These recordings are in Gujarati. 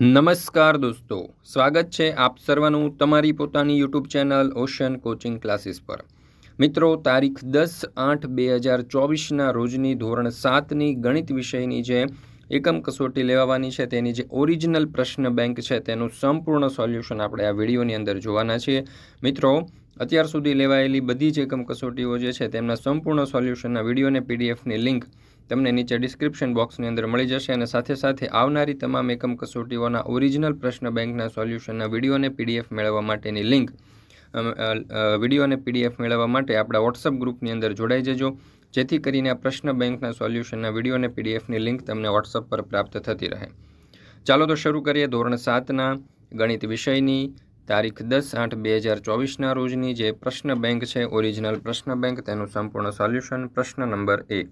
નમસ્કાર દોસ્તો, સ્વાગત છે આપ સર્વનું તમારી પોતાની YouTube channel ocean coaching classes પર. મિત્રો, તારીખ દસ આઠ બે હજાર ચોવીસના રોજની ધોરણ સાતની ગણિત વિષયની જે એકમ કસોટી લેવાવાની છે, તેની જે ઓરિજિનલ પ્રશ્ન બેંક છે, તેનું સંપૂર્ણ સોલ્યુશન આપણે આ વિડીયોની અંદર જોવાના છીએ. મિત્રો, અત્યાર સુધી લેવાયેલી બધી જ એકમ કસોટીઓ જે છે, તેમના સંપૂર્ણ સોલ્યુશનના વિડીયોને પીડીએફની લિંક તમને નીચે ડિસ્ક્રિપ્શન બોક્સની અંદર મળી જશે અને સાથે સાથે આવનારી તમામ એકમ કસોટીઓના ઓરિજિનલ પ્રશ્ન બેંકના સોલ્યુશનના વીડિયો અને પીડીએફ મેળવવા માટેની લિંક વીડિયો અને પીડીએફ મેળવવા માટે આપણા વોટ્સઅપ ગ્રુપની અંદર જોડાઈ જજો. જેથી કરીને આ પ્રશ્ન બેંકના સોલ્યુશનના વીડિયો અને પીડીએફની લિંક તમને વોટ્સઅપ પર પ્રાપ્ત થતી રહે. ચાલો તો શરૂ કરીએ ધોરણ સાતના ગણિત વિષયની. તારીખ દસ આઠ બે હજાર ચોવીસના રોજની જે પ્રશ્ન બેંક છે ઓરિજિનલ પ્રશ્ન બેંક, તેનું સંપૂર્ણ સોલ્યુશન પ્રશ્ન નંબર એક.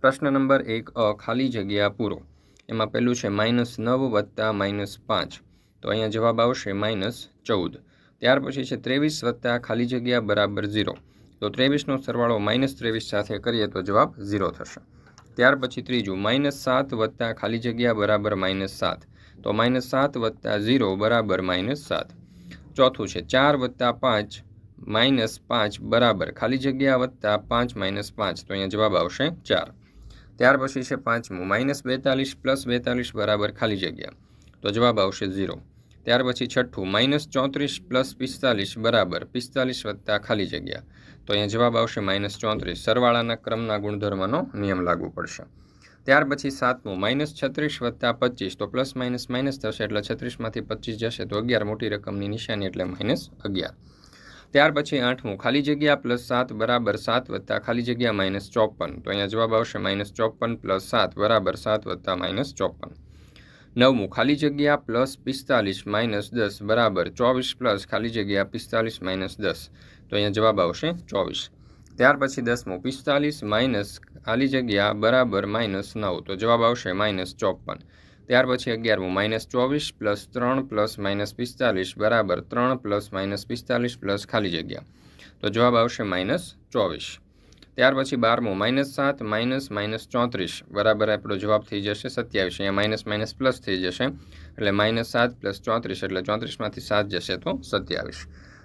પ્રશ્ન નંબર એક, અ, ખાલી જગ્યા પૂરો. એમાં પહેલું છે માઇનસ નવ વત્તા માઇનસ પાંચ. તો અહીંયા જવાબ આવશે માઇનસ ચૌદ. ત્યાર પછી છે ત્રેવીસ વત્તા ખાલી જગ્યા બરાબર ઝીરો. તો ત્રેવીસનો સરવાળો માઇનસ ત્રેવીસ સાથે કરીએ તો જવાબ ઝીરો થશે. ત્યાર પછી ત્રીજું, માઇનસ સાત વત્તા ખાલી જગ્યા બરાબર માઇનસ સાત. તો માઇનસ સાત વત્તા ઝીરો બરાબર માઇનસ સાત. ચોથું છે ચાર વત્તા પાંચ માઇનસ પાંચ બરાબર ખાલી જગ્યા વત્તા પાંચ માઇનસ પાંચ. તો અહીંયા જવાબ આવશે ચાર. ત્યાર પછી છે પાંચમું. માઇનસ બેતાલીસ પ્લસ બેતાલીસ બરાબર ખાલી જગ્યા. તો જવાબ આવશે ઝીરો. ત્યાર પછી છઠ્ઠું, માઇનસ ચોત્રીસ પ્લસ પિસ્તાલીસ બરાબર પિસ્તાલીસ વત્તા ખાલી જગ્યા. તો અહીંયા જવાબ આવશે માઇનસ ચોત્રીસ. સરવાળાના ક્રમના ગુણધર્મનો નિયમ લાગુ પડશે. ત્યાર પછી સાતમું, માઇનસ છત્રીસ વત્તા પચીસ. તો પ્લસ માઇનસ માઇનસ થશે એટલે છત્રીસમાંથી પચીસ જશે. તો અગિયાર મોટી રકમની નિશાની એટલે માઇનસ અગિયાર. ત્યાર પછી આઠમું, ખાલી જગ્યા પ્લસ સાત બરાબર સાત વત્તા ખાલી જગ્યા માઇનસ ચોપન. તો અહીંયા જવાબ આવશે માઇનસ ચોપન પ્લસ સાત બરાબર સાત વત્તા માઇનસ ચોપન. નવમું, ખાલી જગ્યા પ્લસ પિસ્તાલીસ માઇનસ દસ બરાબર ચોવીસ પ્લસ ખાલી જગ્યા પિસ્તાલીસ માઇનસ દસ. તો અહીંયા જવાબ આવશે ચોવીસ. ત્યાર પછી દસમું, પિસ્તાલીસ માઇનસ ખાલી જગ્યા બરાબર માઇનસ નવ. તો જવાબ આવશે માઇનસ ચોપન. ત્યાર પછી અગિયારમું માઇનસ ચોવીસ પ્લસ ત્રણ પ્લસ માઇનસ પિસ્તાલીસ, બરાબર ત્રણ પ્લસ માઇનસ પિસ્તાલીસ પ્લસ ખાલી જગ્યા. તો જવાબ આવશે માઇનસ ચોવીસ. ત્યાર પછી બારમું માઇનસ સાત માઇનસ માઇનસ ચોત્રીસ, બરાબર આપણો જવાબ થઈ જશે સત્યાવીસ, અહીંયા માઇનસ માઇનસ પ્લસ થઈ જશે, એટલે માઇનસ સાત પ્લસ ચોત્રીસ, એટલે ચોત્રીસમાંથી સાત જશે તો સત્યાવીસ.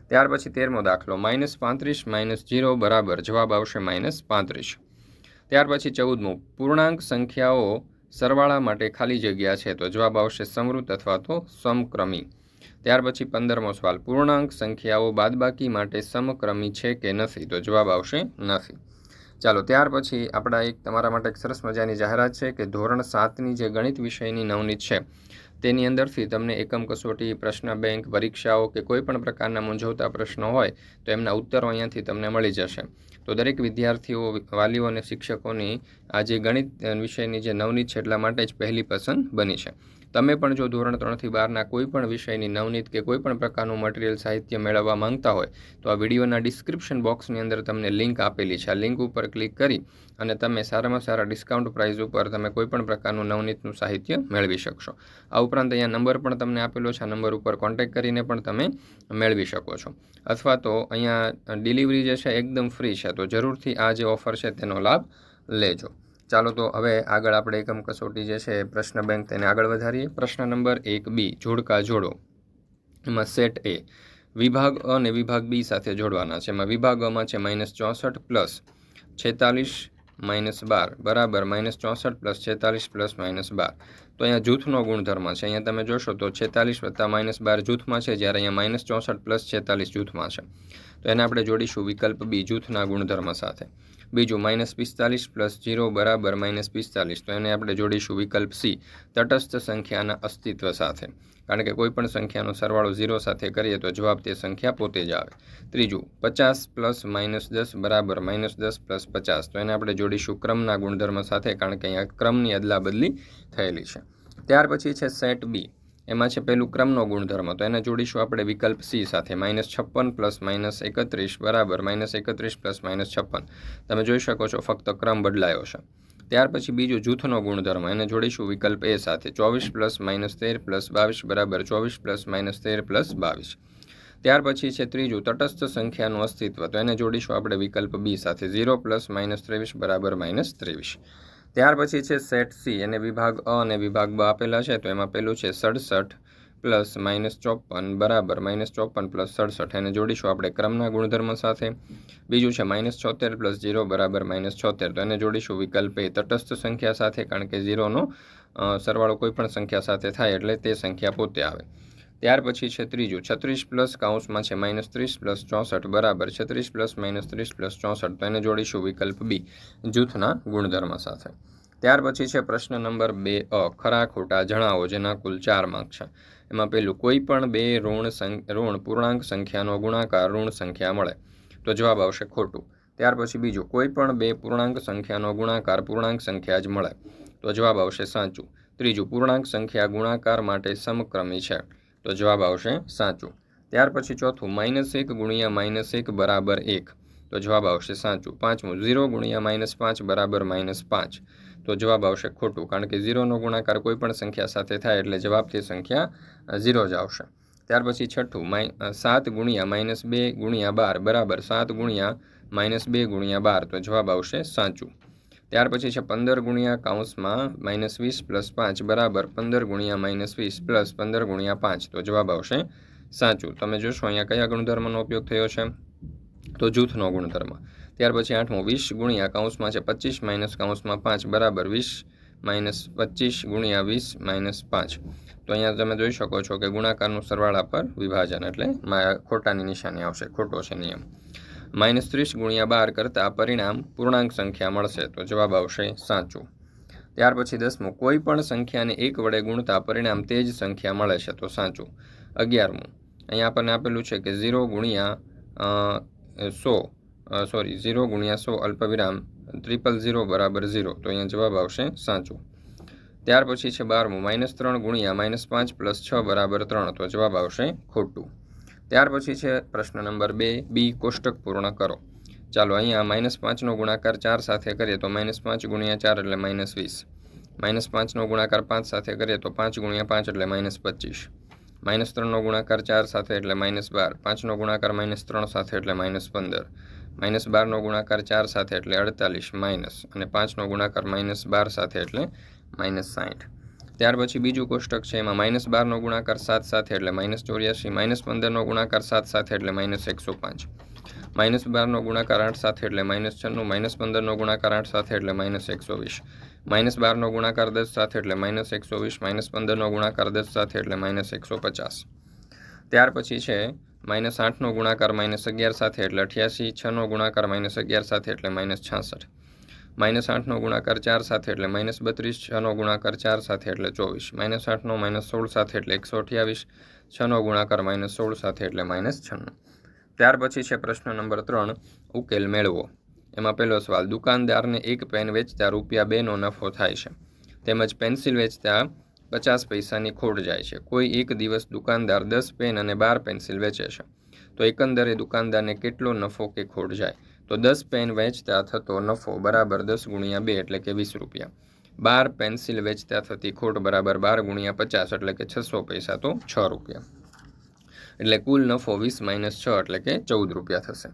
ત્યાર પછી તેરમો દાખલો માઇનસ પાંત્રીસ માઇનસ જીરો બરાબર, જવાબ આવશે માઇનસ પાંત્રીસ. ત્યાર પછી ચૌદમું, પૂર્ણાંક સંખ્યાઓ સરવાળા માટે ખાલી જગ્યા છે તો જવાબ આવશે સમૃદ્ધ અથવા તો સમક્રમી. ત્યાર પછી પંદરમો સવાલ. પૂર્ણાંક સંખ્યાઓ બાદબાકી માટે સમક્રમી છે કે નથી? તો જવાબ આવશે નથી. ચાલો, ત્યાર પછી આપણા એક તમારા માટે એક સરસ મજાની જાહેરાત છે કે ધોરણ સાતની જે ગણિત વિષયની નવનીત છે, તેની અંદરથી તમને એકમ કસોટી, પ્રશ્ન બેંક, પરીક્ષાઓ કે કોઈ પણ પ્રકારના મૂંઝવતા પ્રશ્નો હોય, તો એમના ઉત્તરો અહીંયાથી તમને મળી જશે. તો દરેક વિદ્યાર્થીઓ, વાલીઓ અને શિક્ષકોની આ જે ગણિત વિષયની જે નવનીત છે, એટલા માટે જ પહેલી પસંદ બની છે. તમે પણ જો ધોરણ ત્રણથી બારના કોઈ પણ વિષયની નવનીત કે કોઈ પણ પ્રકારનું મટીરિયલ સાહિત્ય મેળવવા માંગતા હોય, તો આ વિડીયોના ડિસ્ક્રિપ્શન બોક્સની અંદર તમને લિંક આપેલી છે. આ લિંક ઉપર ક્લિક કરી અને તમે સારામાં સારા ડિસ્કાઉન્ટ પ્રાઇઝ ઉપર તમે કોઈ પણ પ્રકારનું નવનીતનું સાહિત્ય મેળવી શકશો. આ ઉપરાંત અહીંયા નંબર પણ તમને આપેલો છે. આ નંબર ઉપર કોન્ટેક્ટ કરીને પણ તમે મેળવી શકો છો. અથવા તો અહીંયા ડિલિવરી જે છે એકદમ ફ્રી છે. તો જરૂરથી આ જે ઓફર છે તેનો લાભ લેજો. ચાલો તો હવે આગળ આપણે એકમ કસોટી જે છે, પ્રશ્ન બેંક તેને આગળ વધારીએ. પ્રશ્ન નંબર એક બી, જોડકા જોડો. એમાં સેટ એ વિભાગ અ અને વિભાગ બી સાથે જોડવાના છે. એમાં વિભાગ અમાં છે માઇનસ ચોસઠ પ્લસ છેતાલીસ માઇનસ બાર. બરાબર માઇનસ ચોસઠ પ્લસ છેતાલીસ પ્લસ માઇનસ બાર. તો અહીંયા જૂથનો ગુણધર્મ છે. અહીંયા તમે જોશો તો છેતાલીસ વત્તા માઇનસ બાર જૂથમાં છે, જ્યારે અહીંયા માઇનસ ચોસઠ પ્લસ છેતાલીસ જૂથમાં છે. તો એને આપણે જોડીશું વિકલ્પ બી જૂથના ગુણધર્મ સાથે. બીજું માઇનસ પિસ્તાલીસ પ્લસ જીરો બરાબર માઇનસ પિસ્તાલીસ. તો એને આપણે જોડીશું વિકલ્પ સી, તટસ્થ સંખ્યાના અસ્તિત્વ સાથે. કારણ કે કોઈપણ સંખ્યાનો સરવાળો ઝીરો સાથે કરીએ તો જવાબ તે સંખ્યા પોતે જ આવે. ત્રીજું, પચાસ પ્લસ માઇનસ દસ બરાબર માઇનસ દસ પ્લસ પચાસ. તો એને આપણે જોડીશું ક્રમના ગુણધર્મ સાથે, કારણ કે અહીંયા ક્રમની અદલાબદલી થયેલી છે. ત્યાર પછી છે સેટ બી. એમાં છે પહેલું ક્રમનો ગુણધર્મ. તો એને જોડીશું આપણે વિકલ્પ સી સાથે. માઇનસ છપ્પન પ્લસ માઇનસ એકત્રીસ, બરાબર. માઇનસ એકત્રીસ પ્લસ માઇનસ છપ્પન. તમે જોઈ શકો છો ફક્ત ક્રમ બદલાયો છે. ત્યાર પછી બીજો જૂથનો ગુણધર્મ. એને જોડીશું વિકલ્પ એ સાથે. ચોવીસ પ્લસ માઇનસ તેર પ્લસ બાવીસ, બરાબર. ચોવીસ પ્લસ માઇનસ તેર પ્લસ બાવીસ. ત્યાર પછી છે ત્રીજું, તટસ્થ સંખ્યાનું અસ્તિત્વ. તો એને જોડીશું આપણે વિકલ્પ બી સાથે. ઝીરો પ્લસ માઇનસ ત્રેવીસ, બરાબર માઇનસ ત્રેવીસ. ત્યાર પછી છે સેટ સી, એને વિભાગ અ અને વિભાગ બ આપેલા છે, તો એમાં પેલું છે સડસઠ પ્લસ માઇનસ ચોપન બરાબર, માઇનસ ચોપન પ્લસ સડસઠ. એને જોડીશું આપણે ક્રમના ગુણધર્મ સાથે. બીજું છે માઇનસ છોતેર પ્લસ જીરો બરાબર, માઇનસ છોતેર. તો એને જોડીશું વિકલ્પ એ તટસ્થ સંખ્યા સાથે, કારણ કે ઝીરોનો સરવાળો કોઈ પણ સંખ્યા સાથે થાય એટલે તે સંખ્યા પોતે આવે. ત્યાર પછી છે ત્રીજું. છત્રીસ પ્લસ કાઉન્સમાં છે માઇનસ ત્રીસ પ્લસ ચોસઠ. બરાબર. છત્રીસ પ્લસ માઇનસ ત્રીસ પ્લસ ચોસઠ. તો એને જોડીશું વિકલ્પ બી જૂથના ગુણધર્મ સાથે. ત્યાર પછી છે પ્રશ્ન નંબર બે અ. ખરા, ખોટા જણાવો, જેના કુલ ચાર માર્ક છે. એમાં પહેલું કોઈ પણ બે ઋણ ઋણ પૂર્ણાંક સંખ્યાનો ગુણાકાર ઋણ સંખ્યા મળે. તો જવાબ આવશે ખોટું. ત્યાર પછી બીજું, કોઈ પણ બે પૂર્ણાંક સંખ્યાનો ગુણાકાર પૂર્ણાંક સંખ્યા જ મળે. તો જવાબ આવશે સાચું. ત્રીજું, પૂર્ણાંક સંખ્યા ગુણાકાર માટે સમક્રમી છે. તો જવાબ આવશે સાચું. ત્યાર પછી ચોથું, માઇનસ એક ગુણ્યા માઇનસ એક બરાબર એક. તો જવાબ આવશે સાચું. પાંચમું, ઝીરો ગુણ્યા માઇનસ પાંચ બરાબર માઇનસ પાંચ. તો જવાબ આવશે ખોટું, કારણ કે ઝીરોનો ગુણાકાર કોઈ પણ સંખ્યા સાથે થાય એટલે જવાબ તે સંખ્યા ઝીરો જ આવશે. ત્યાર પછી છઠ્ઠું, માઈ સાત ગુણ્યા માઇનસ બે ગુણ્યા બાર બરાબર સાત ગુણ્યા માઇનસ બે ગુણ્યા બાર. તો જવાબ આવશે સાચું. ત્યાર પછી છે પંદર ગુણ્યા કાઉન્સમાં માઇનસ વીસ પ્લસ પાંચ બરાબર, પંદર ગુણ્યા માઇનસ વીસ પ્લસ પંદર ગુણ્યા પાંચ. તો જવાબ આવશે સાચું. તમે જોશો અહીંયા કયા ગુણધર્મનો ઉપયોગ થયો છે? તો જૂથનો ગુણધર્મ. ત્યાર પછી આઠમું, વીસ ગુણ્યા કાઉન્સમાં છે પચીસ માઇનસ કાઉન્સમાં પાંચ બરાબર, વીસ માઇનસ પચીસ ગુણ્યા વીસ માઇનસ પાંચ. તો અહીંયા તમે જોઈ શકો છો કે ગુણાકારનું સરવાળા પર વિભાજન એટલે ખોટાની નિશાની આવશે, ખોટો છે નિયમ. માઇનસ ત્રીસ ગુણ્યા બાર કરતાં પરિણામ પૂર્ણાંક સંખ્યા મળશે. તો જવાબ આવશે સાચું. ત્યાર પછી દસમું, કોઈ પણ સંખ્યાને એક વડે ગુણતા પરિણામ તે જ સંખ્યા મળે છે. તો સાચું. અગિયારમું અહીંયા આપણને આપેલું છે કે ઝીરો ગુણ્યા સો સોરી, ઝીરો ગુણ્યા સો અલ્પવિરામ ત્રિપલ ઝીરો બરાબર ઝીરો. તો અહીંયા જવાબ આવશે સાચું. ત્યાર પછી છે બારમું, માઇનસ ત્રણ ગુણ્યા, માઇનસ પાંચ પ્લસ છ બરાબર ત્રણ. તો જવાબ આવશે ખોટું. ત્યાર પછી છે પ્રશ્ન નંબર બે, બી, કોષ્ટક પૂર્ણ કરો. ચાલો અહીંયા માઇનસ પાંચનો ગુણાકાર ચાર સાથે કરીએ તો માઇનસ પાંચ ગુણ્યા ચાર એટલે માઇનસ વીસ. માઇનસ પાંચનો ગુણાકાર પાંચ સાથે કરીએ તો પાંચ ગુણ્યા પાંચ એટલે માઇનસ પચીસ. માઇનસ ત્રણનો ગુણાકાર ચાર સાથે એટલે માઇનસ બાર. પાંચનો ગુણાકાર માઇનસ ત્રણ સાથે એટલે માઇનસ પંદર. માઇનસ બારનો ગુણાકાર ચાર સાથે એટલે અડતાલીસ માઇનસ અને પાંચનો ગુણાકાર માઇનસ બાર સાથે એટલે માઇનસ સાઠ. ત્યાર પછી બીજું કોષ્ટક છે એમાં માઇનસ બારનો ગુણાકાર સાત સાથે એટલે માઇનસ ચોર્યાસી માઇનસ પંદરનો ગુણાકાર સાત સાથે એટલે માઇનસ એકસો પાંચ. માઇનસ બારનો ગુણાકાર આઠ સાથે એટલે માઇનસ છન્નું માઇનસ પંદરનો ગુણાકાર આઠ સાથે એટલે માઇનસ એકસો વીસ. માઇનસ બારનો ગુણાકાર દસ સાથે એટલે માઇનસ એકસો વીસ માઇનસ પંદરનો ગુણાકાર દસ સાથે એટલે માઇનસ એકસો પચાસ. ત્યાર પછી છે માઇનસ આઠનો ગુણાકાર માઇનસ અગિયાર સાથે એટલે અઠ્યાસી છનો ગુણાકાર માઇનસ અગિયાર સાથે એટલે માઇનસ છાસઠ. માઇનસ આઠનો ગુણાકાર ચાર સાથે એટલે માઇનસ બત્રીસ, છનો ગુણાકાર ચાર સાથે એટલે ચોવીસ. માઇનસ આઠનો માઇનસ સોળ સાથે એટલે એકસો અઠ્યાવીસ, છનો ગુણાકાર માઇનસ સોળ સાથે એટલે માઇનસ છન્નું. ત્યાર પછી છે પ્રશ્ન નંબર ત્રણ, ઉકેલ મેળવો. એમાં પહેલો સવાલ, દુકાનદારને એક પેન વેચતા રૂપિયા બેનો નફો થાય છે. તેમજ પેન્સિલ વેચતા પચાસ પૈસાની ખોટ જાય છે. કોઈ એક દિવસ દુકાનદાર દસ પેન અને બાર પેન્સિલ વેચે છે. તો એકંદરે દુકાનદારને કેટલો નફો કે ખોટ જાય? તો દસ પેન વેચતા થતો નફો બરાબર દસ ગુણ્યા બે એટલે કે વીસ રૂપિયા. બાર પેન્સિલ વેચતા થતી ખોટ બરાબર બાર ગુણ્યા પચાસ એટલે કે છસો પૈસા તો છ રૂપિયા. એટલે કુલ નફો વીસ માઇનસ છ એટલે કે ચૌદ રૂપિયા થશે.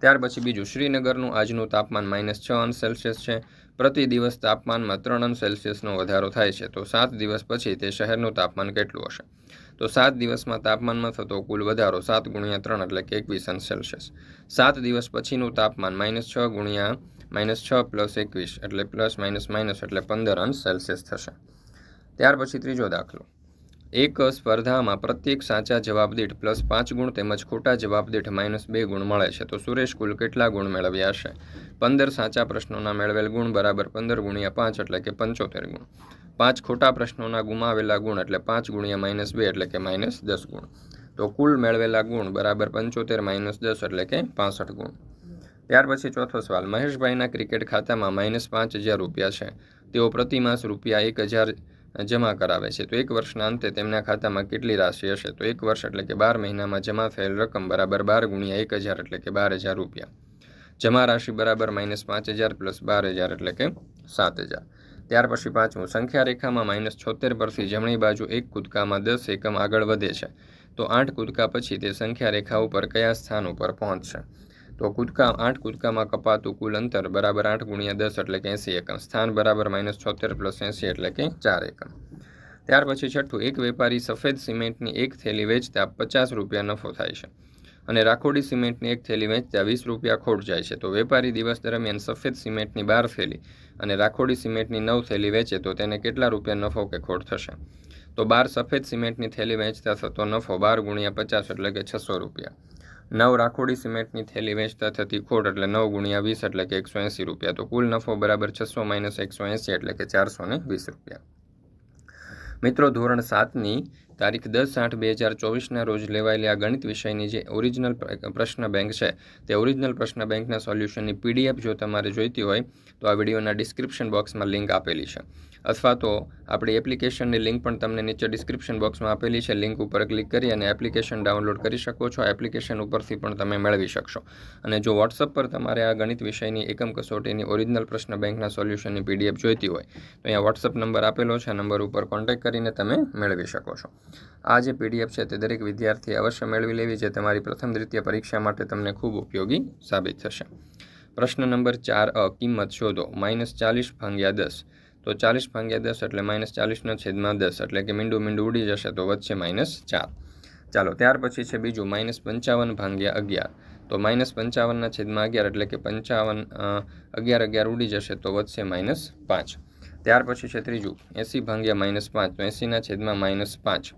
ત્યાર પછી બીજું શ્રીનગરનું આજનું તાપમાન માઇનસ છ અંશ સેલ્સિયસ છે. પ્રતિ દિવસ તાપમાનમાં ત્રણ અંશ સેલ્સિયસનો વધારો થાય છે. તો સાત દિવસ પછી તે શહેરનું તાપમાન કેટલું હશે? તો સાત દિવસમાં તાપમાનમાં થતો કુલ વધારો સાત ગુણ્યા ત્રણ એટલે કે એકવીસ અંશ સેલ્સિયસ. સાત દિવસ પછીનું તાપમાન માઇનસ છ ગુણ્યા માઇનસ છ પ્લસ એકવીસ એટલે પ્લસ માઇનસ માઇનસ એટલે પંદર અંશ સેલ્સિયસ થશે. ત્યાર પછી ત્રીજો દાખલો. એક સ્પર્ધામાં પ્રત્યેક સાચા જવાબ દીઠ પ્લસ પાંચ ગુણ તેમજ ખોટા જવાબ દીઠ માઇનસ બે ગુણ મળે છે. તો સુરેશ કુલ કેટલા ગુણ મેળવ્યા હશે? પંદર સાચા પ્રશ્નોના મેળવેલ ગુણ બરાબર પંદર ગુણ્યા પાંચ એટલે કે પંચોતેર ગુણ. પાંચ ખોટા પ્રશ્નોના ગુમાવેલા ગુણ એટલે પાંચ ગુણ્યા માઇનસ બે એટલે કે માઇનસ દસ ગુણ. તો કુલ મેળવેલા ગુણ બરાબર પંચોતેર માઇનસ દસ એટલે કે પાસઠ ગુણ. ત્યાર પછી ચોથો સવાલ, મહેશભાઈના ક્રિકેટ ખાતામાં માઇનસ પાંચ હજાર રૂપિયા છે. તેઓ પ્રતિમાસ રૂપિયા એક હજાર જમા કરાવે છે. તો એક વર્ષના અંતે તેમના ખાતામાં કેટલી રાશિ હશે? તો એક વર્ષ એટલે કે બાર મહિનામાં જમા થયેલ રકમ બરાબર બાર ગુણ્યા એક હજાર એટલે કે બાર હજાર રૂપિયા. જમા રાશિ બરાબર માઇનસ પાંચ હજાર પ્લસ બાર હજાર એટલે કે સાત હજાર. ત્યાર પછી પાંચમું સંખ્યા રેખામાં માઇનસ છોતેર પરથી જમણી બાજુ એક કૂદકામાં દસ એકમ આગળ વધે છે. તો આઠ કૂદકા પછી તે સંખ્યા રેખા ઉપર કયા સ્થાન ઉપર પહોંચશે? તો કૂદકા, આઠ કૂદકામાં કપાતું કુલ અંતર બરાબર આઠ ગુણ્યા દસ એટલે કે એંસી એકમ. સ્થાન બરાબર માઇનસ છોતેર પ્લસ એંસી એટલે કે ચાર એકમ. ત્યાર પછી છઠ્ઠું, એક વેપારી સફેદ સિમેન્ટની એક થેલી વેચતા પચાસ રૂપિયા નફો થાય છે. અને રાખોડી સિમેન્ટની એક થેલી વેચતા વીસ રૂપિયા ખોટ જાય છે. તો વેપારી દિવસ દરમિયાન સફેદ સિમેન્ટની બાર થેલી અને રાખોડી સિમેન્ટની નવ થેલી વેચે, તો તેને કેટલા રૂપિયા નફો કે ખોટ થશે? તો બાર સફેદ સિમેન્ટની થેલી વેચતા થતો નફો બાર ગુણ્યા પચાસ એટલે કે છસો રૂપિયા. નવ રાખોડી સિમેન્ટની થેલી વેચતા થતી ખોટ એટલે નવ ગુણ્યા વીસ એટલે કે એકસો એંસી રૂપિયા. તો કુલ નફો બરાબર છસો માઇનસ એકસો એંસી એટલે કે ચારસો ને વીસ રૂપિયા. મિત્રો, ધોરણ સાતની તારીખ દસ આઠ બે હજાર ચોવીસના રોજ લેવાયેલી આ ગણિત વિષયની જે ઓરિજિનલ પ્રશ્ન બેંક છે, તે ઓરિજિનલ પ્રશ્ન બેંકના સોલ્યુશનની પીડીએફ જો તમારે જોઈતી હોય, તો આ વિડીયોના ડિસ્ક્રિપ્શન બોક્સમાં લિંક આપેલી છે. અથવા તો આપણી એપ્લિકેશનની લિંક પણ તમને નીચે ડિસ્ક્રિપ્શન બોક્સમાં આપેલી છે. લિંક ઉપર ક્લિક કરી અને એપ્લિકેશન ડાઉનલોડ કરી શકો છો. એપ્લિકેશન ઉપરથી પણ તમે મેળવી શકશો. અને જો વોટ્સઅપ પર તમારે આ ગણિત વિષયની એકમ કસોટીની ઓરિજિનલ પ્રશ્ન બેંકના સોલ્યુશનની પીડીએફ જોઈતી હોય, તો અહીંયા વોટ્સઅપ નંબર આપેલો છે. નંબર ઉપર કોન્ટેક્ટ કરીને તમે મેળવી શકો છો. આ જે પીડીએફ છે તે દરેક વિદ્યાર્થીએ અવશ્ય મેળવી લેવી જે તમારી પ્રથમ દ્વિતીય પરીક્ષા માટે તમને ખૂબ ઉપયોગી સાબિત થશે. પ્રશ્ન નંબર ચાર, અ કિંમત શોધો. માઇનસ ચાલીસ ભાંગ્યા દસ. તો ચાલીસ ભાગ્યા દસ એટલે માઇનસ ચાલીસના છેદમાં દસ એટલે કે મીંડું મીંડું ઉડી જશે તો વચ્ચે માઇનસ ચાર. ચાલો, ત્યાર પછી છે બીજું માઇનસ પંચાવન ભાગ્યા અગિયાર. તો માઇનસ પંચાવનના છેદમાં અગિયાર એટલે કે પંચાવન અગિયાર અગિયાર ઉડી જશે તો વધશે માઇનસ પાંચ. ત્યાર પછી છે ત્રીજું, એંસી ભાગ્યા માઇનસ પાંચ, તો એંસીના છેદમાં માઇનસ પાંચ.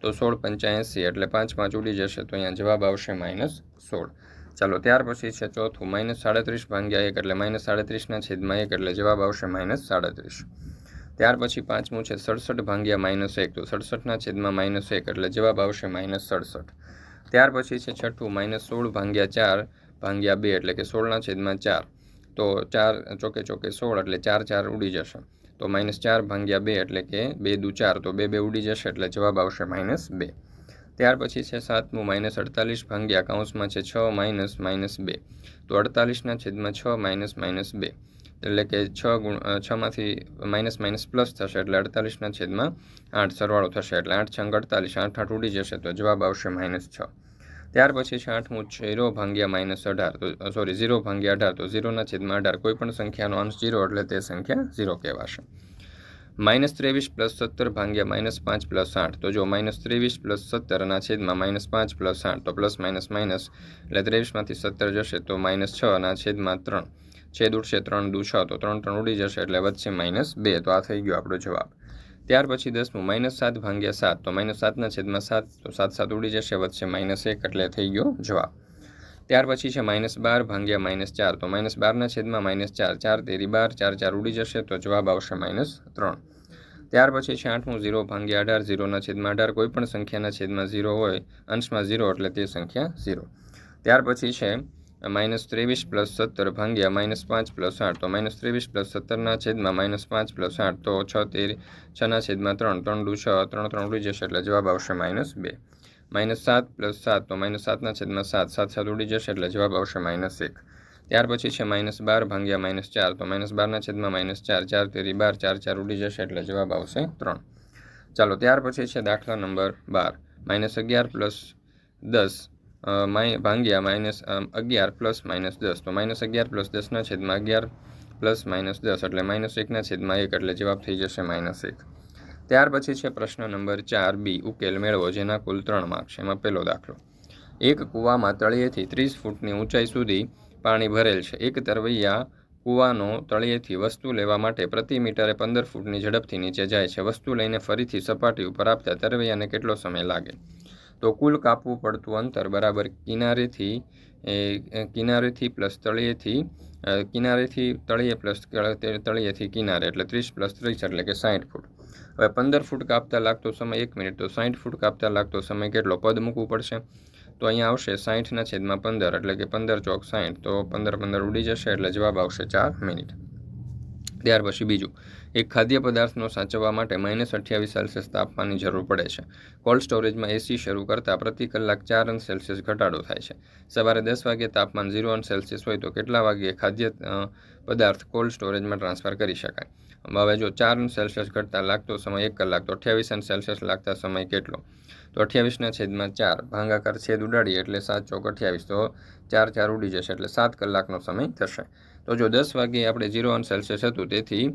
તો સોળ પંચ્યાએંસી એટલે પાંચ પાંચ ઉડી જશે તો અહીંયા જવાબ આવશે માઇનસ સોળ. ચાલો, ત્યાર પછી છે ચોથું, માઇનસ સાડત્રીસ ભાંગ્યા એક એટલે માઇનસ સાડત્રીસના છેદમાં એક એટલે જવાબ આવશે માઇનસ સાડત્રીસ. ત્યાર પછી પાંચમું છે સડસઠ ભાંગ્યા માઇનસ એક, તો સડસઠના છેદમાં માઇનસ એક એટલે જવાબ આવશે માઇનસ સડસઠ. ત્યાર પછી છે છઠ્ઠું, માઇનસ સોળ ભાંગ્યા ચાર ભાંગ્યા બે એટલે કે સોળના છેદમાં ચાર. તો ચાર, ચોકે ચોકે સોળ એટલે ચાર ચાર ઉડી જશે. તો માઇનસ ચાર ભાંગ્યા બે એટલે કે બે દુ ચાર, તો બે બે ઉડી જશે એટલે જવાબ આવશે માઇનસ બે. ત્યાર પછી છે સાતમું માઇનસ અડતાલીસ ભાંગ્યા કાઉન્સમાં છે છ માઇનસ માઇનસ બે. તો અડતાલીસના છેદમાં છ માઇનસ માઇનસ બે. એટલે કે છ ગુણ છમાંથી માઇનસ માઇનસ પ્લસ થશે એટલે અડતાલીસના છેદમાં આઠ સરવાળો થશે. એટલે આઠ છંગ અડતાલીસ, આઠ આઠ ઉડી જશે તો જવાબ આવશે માઇનસ છ. ત્યાર પછી છે આઠમું ઝીરો ભાંગ્યા માઇનસ અઢાર. તો સોરી, ઝીરો ભાંગ્યા અઢાર. તો ઝીરોના છેદમાં અઢાર. કોઈ પણ સંખ્યાનો અંશ ઝીરો એટલે તે સંખ્યા ઝીરો કહેવાશે. માઇનસ ત્રેવીસ પ્લસ સત્તર ભાગ્યા માઇનસ પાંચ પ્લસ આઠ. તો જો માઇનસ ત્રેવીસ પ્લસ સત્તરના છેદમાં માઇનસ પાંચ પ્લસ આઠ, તો પ્લસ માઇનસ માઇનસ, એટલે ત્રેવીસમાંથી સત્તર જશે, તો માઇનસ છના છેદમાં ત્રણ. છેદ ઉડશે ત્રણ દુ છ, તો ત્રણ ત્રણ ઉડી જશે, એટલે વધશે માઇનસ બે. તો આ થઈ ગયો આપણો જવાબ. ત્યાર પછી દસમું, માઇનસ સાત ભાગ્યા સાત. તો માઇનસ સાતના છેદમાં સાત, તો સાત સાત ઉડી જશે વધશે માઇનસ એક, એટલે થઈ ગયો જવાબ. ત્યાર પછી છે માઇનસ બાર ભાંગ્યા માઇનસ ચાર. તો માઇનસ બારના છેદમાં માઇનસ ચાર. ચાર તેરી બાર, ચાર ચાર ઉડી જશે તો જવાબ આવશે માઇનસ ત્રણ. ત્યાર પછી છે આઠમું ઝીરો ભાંગ્યા અઢાર. ઝીરોના છેદમાં અઢાર કોઈ પણ સંખ્યાના છેદમાં ઝીરો હોય, અંશમાં ઝીરો એટલે તે સંખ્યા ઝીરો. ત્યાર પછી છે માઇનસ ત્રેવીસ પ્લસ સત્તર ભાંગ્યા માઇનસ પાંચ પ્લસ આઠ. તો માઇનસ ત્રેવીસ પ્લસ સત્તરના છેદમાં માઇનસ પાંચ પ્લસ આઠ. તો છ તેર, છના છેદમાં ત્રણ. ત્રણ દુ છ, ત્રણ ત્રણ ઉડી જશે એટલે જવાબ આવશે માઇનસ બે. માઇનસ સાત પ્લસ સાત, તો માઇનસ સાતના છેદમાં સાત. સાત સાત ઉડી જશે એટલે જવાબ આવશે માઇનસ એક. ત્યાર પછી છે માઇનસ બાર ભાંગ્યા માઇનસ ચાર, તો માઇનસ બારના છેદમાં માઇનસ ચાર. ચાર તેરી બાર, ચાર ચાર ઉડી જશે એટલે જવાબ આવશે ત્રણ. ચાલો, ત્યાર પછી છે દાખલા નંબર બાર. માઇનસ અગિયાર પ્લસ દસ ભાગ્યા માઇનસ અગિયાર પ્લસ માઇનસ દસ. તો માઇનસ અગિયાર પ્લસ દસના છેદમાં અગિયાર પ્લસ માઇનસ દસ. એટલે માઇનસ એકના છેદમાં એક, એટલે જવાબ થઈ જશે માઇનસ એક. ત્યાર પછી છે પ્રશ્ન નંબર ચાર બી, ઉકેલ મેળવો, જેના કુલ ત્રણ માર્ક છે. એમાં પહેલો દાખલો. એક કૂવામાં તળિયેથી ત્રીસ ફૂટની ઊંચાઈ સુધી પાણી ભરેલ છે. એક તરવૈયા કૂવાનો તળિયેથી વસ્તુ લેવા માટે પ્રતિ મીટરે પંદર ફૂટની ઝડપથી નીચે જાય છે. વસ્તુ લઈને ફરીથી સપાટી ઉપર આપતા તરવૈયાને કેટલો સમય લાગે? તો કુલ કાપવું પડતું અંતર બરાબર કિનારેથી કિનારેથી પ્લસ તળિયેથી કિનારેથી તળિયે પ્લસ તળિયેથી કિનારે એટલે ત્રીસ પ્લસ ત્રીસ એટલે કે સાઠ ફૂટ. હવે પંદર ફૂટ કાપતા લાગતો સમય એક મિનિટ, તો સાઠ ફૂટ કાપતા લાગતો સમય કેટલો? પદ મૂકવું પડશે. તો અહીંયા આવશે સાઠના છેદમાં પંદર, એટલે કે પંદર ચોક સાઠ તો પંદર પંદર ઉડી જશે, એટલે જવાબ આવશે ચાર મિનિટ. ત્યાર પછી બીજું, એક ખાદ્ય પદાર્થનો સાચવવા માટે માઇનસ અઠ્યાવીસ સેલ્સિયસ તાપમાનની જરૂર પડે છે. કોલ્ડ સ્ટોરેજમાં એસી શરૂ કરતાં પ્રતિ કલાક ચાર અંશ સેલ્સિયસ ઘટાડો થાય છે. સવારે દસ વાગ્યે તાપમાન ઝીરો અંશ સેલ્સિયસ હોય તો કેટલા વાગ્યે ખાદ્ય પદાર્થ કોલ્ડ સ્ટોરેજમાં ટ્રાન્સફર કરી શકાય? હવે જો ચાર અંશ સેલ્સિયસ ઘટતા લાગતો સમય, એક કલાક. તો અઠ્યાવીસ અંશ સેલ્સિયસ લાગતા સમય કેટલો? તો અઠ્યાવીસના છેદમાં ચાર. ભાંગાકાર છેદ ઉડાડીએ એટલે સાત ચોક અઠ્યાવીસ. તો ચાર ચાર ઉડી જશે એટલે સાત કલાકનો સમય થશે. તો જો દસ વાગે આપણે ઝીરો અંશ સેલ્સિયસ હતું, તેથી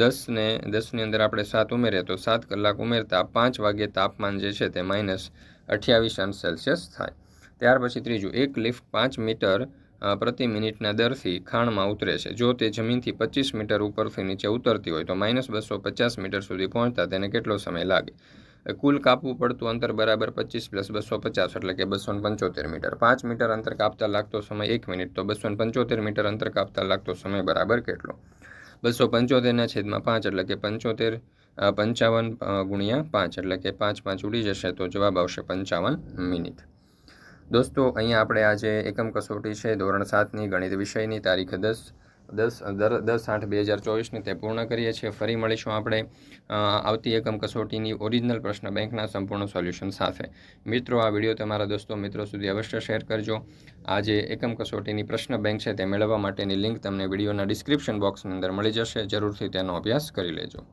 દસને, દસની અંદર આપણે સાત ઉમેરીએ તો સાત કલાક ઉમેરતા પાંચ વાગ્યે તાપમાન જે છે તે માઇનસ અઠ્યાવીસ અંશ સેલ્સિયસ થાય. ત્યાર પછી ત્રીજું, એક લિફ્ટ પાંચ મીટર પ્રતિ મિનિટના દરથી ખાણમાં ઉતરે છે. જો તે જમીનથી પચીસ મીટર ઉપરથી નીચે ઉતરતી હોય તો માઇનસ બસો પચાસ મીટર સુધી પહોંચતા તેને કેટલો સમય લાગે? કુલ કાપવું પડતું અંતર બરાબર પચીસ પ્લસ બસો પચાસ એટલે કે બસો પંચોતેર મીટર. પાંચ મીટર અંતર કાપતા લાગતો સમય એક મિનિટ, તો બસો પંચોતેર મીટર અંતર કાપતા લાગતો સમય બરાબર કેટલો? બસો પંચોતેરના છેદમાં પાંચ એટલે કે પંચોતેર પંચાવન ગુણ્યા પાંચ એટલે કે પાંચ પાંચ ઉડી જશે તો જવાબ આવશે પંચાવન મિનિટ. દોસ્તો, અહીંયા આપણે આજે એકમ કસોટી છે, ધોરણ સાતની ગણિત વિષયની તારીખ દસ દસ, દર, દસ આઠ બે હજાર ચોવીસની તે પૂર્ણ કરીએ છીએ. ફરી મળીશું આપણે આવતી એકમ કસોટીની ઓરિજિનલ પ્રશ્ન બેંકના સંપૂર્ણ સોલ્યુશન સાથે. મિત્રો, આ વીડિયો તમારા દોસ્તો, મિત્રો સુધી અવશ્ય શેર કરજો. આ જે એકમ કસોટીની પ્રશ્ન બેંક છે, તે મેળવવા માટેની લિંક તમને વિડીયોના ડિસ્ક્રિપ્શન બોક્સની અંદર મળી જશે. જરૂરથી તેનો અભ્યાસ કરી લેજો.